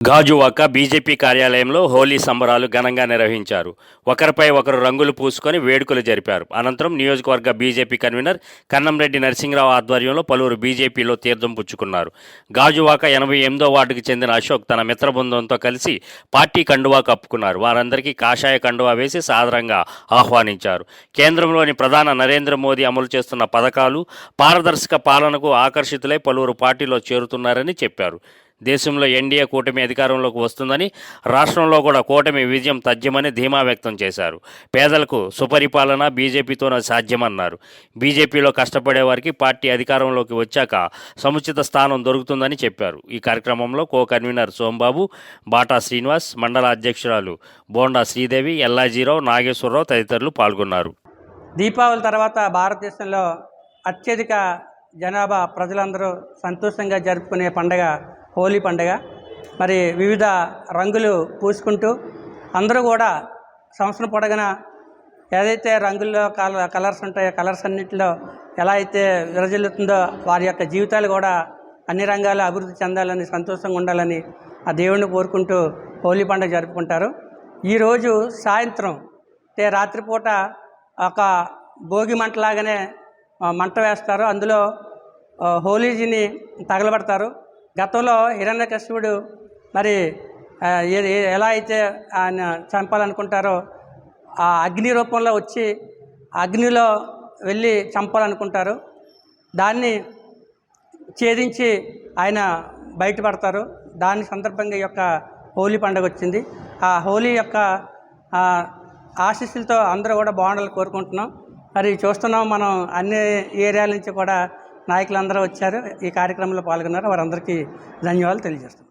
Gajuwaka BJP కార్యాలయంలో హోలీ సంబరాలు ఘనంగా నిర్వహించారు. ఒకరిపై ఒకరు రంగులు పూసుకొని వేడుకలు జరిపారు. అనంతరం నియోజకవర్గ బీజేపీ కన్వీనర్ కన్నంరెడ్డి నరసింహరావు ఆధ్వర్యంలో పలువురు బీజేపీలో తీర్థం పుచ్చుకున్నారు. గాజువాక ఎనభై ఎనిమిదో వార్డుకు చెందిన అశోక్ తన మిత్రబృందంతో కలిసి పార్టీ కండువా కప్పుకున్నారు. వారందరికీ కాషాయ కండువా వేసి సాధారణంగా ఆహ్వానించారు. కేంద్రంలోని ప్రధాన నరేంద్ర మోదీ అమలు చేస్తున్న పథకాలు పారదర్శక పాలనకు ఆకర్షితులై పలువురు పార్టీలో చేరుతున్నారని చెప్పారు. దేశంలో ఎన్డీఏ కూటమి అధికారంలోకి వస్తుందని రాష్ట్రంలో కూడా కూటమి విజయం తథ్యమని ధీమా వ్యక్తం చేశారు. పేదలకు సుపరిపాలన బీజేపీతోనే సాధ్యమన్నారు. బీజేపీలో కష్టపడే వారికి పార్టీ అధికారంలోకి వచ్చాక సముచిత స్థానం దొరుకుతుందని చెప్పారు. ఈ కార్యక్రమంలో కో కన్వీనర్ సోంబాబు బాటా శ్రీనివాస్ మండల అధ్యక్షురాలు బోండా శ్రీదేవి ఎల్లాజీరావు నాగేశ్వరరావు తదితరులు పాల్గొన్నారు. దీపావళి తర్వాత భారతదేశంలో అత్యధిక జనాభా ప్రజలందరూ సంతోషంగా జరుపుకునే పండగ హోలీ పండగ. మరి వివిధ రంగులు పూసుకుంటూ అందరూ కూడా సంవత్సరం పొడగన ఏదైతే రంగుల్లో కల కలర్స్ ఉంటాయో కలర్స్ అన్నింటిలో ఎలా అయితే విరజిల్లుతుందో వారి యొక్క జీవితాలు కూడా అన్ని రంగాలు అభివృద్ధి చెందాలని సంతోషంగా ఉండాలని ఆ దేవుణ్ణి కోరుకుంటూ హోలీ పండుగ జరుపుకుంటారు. ఈరోజు సాయంత్రం అంటే రాత్రిపూట ఒక భోగి మంటలాగానే మంట వేస్తారు. అందులో హోలీజీని తగలబడతారు. గతంలో హిరణ్యకశిపుడు మరి ఎలా అయితే ఆయన చంపాలనుకుంటారో ఆ అగ్ని రూపంలో వచ్చి అగ్నిలో వెళ్ళి చంపాలనుకుంటారు. దాన్ని ఛేదించి ఆయన బయటపడతారు. దాని సందర్భంగా ఈ యొక్క హోలీ పండుగ వచ్చింది. ఆ హోలీ యొక్క ఆశీస్సులతో అందరూ కూడా బాగుండాలని కోరుకుంటున్నాం. మరి చూస్తున్నాం మనం అన్ని ఏరియాల నుంచి కూడా నాయకులందరూ వచ్చారు. ఈ కార్యక్రమంలో పాల్గొన్నారు. వారందరికీ ధన్యవాదాలు తెలియజేస్తున్నాను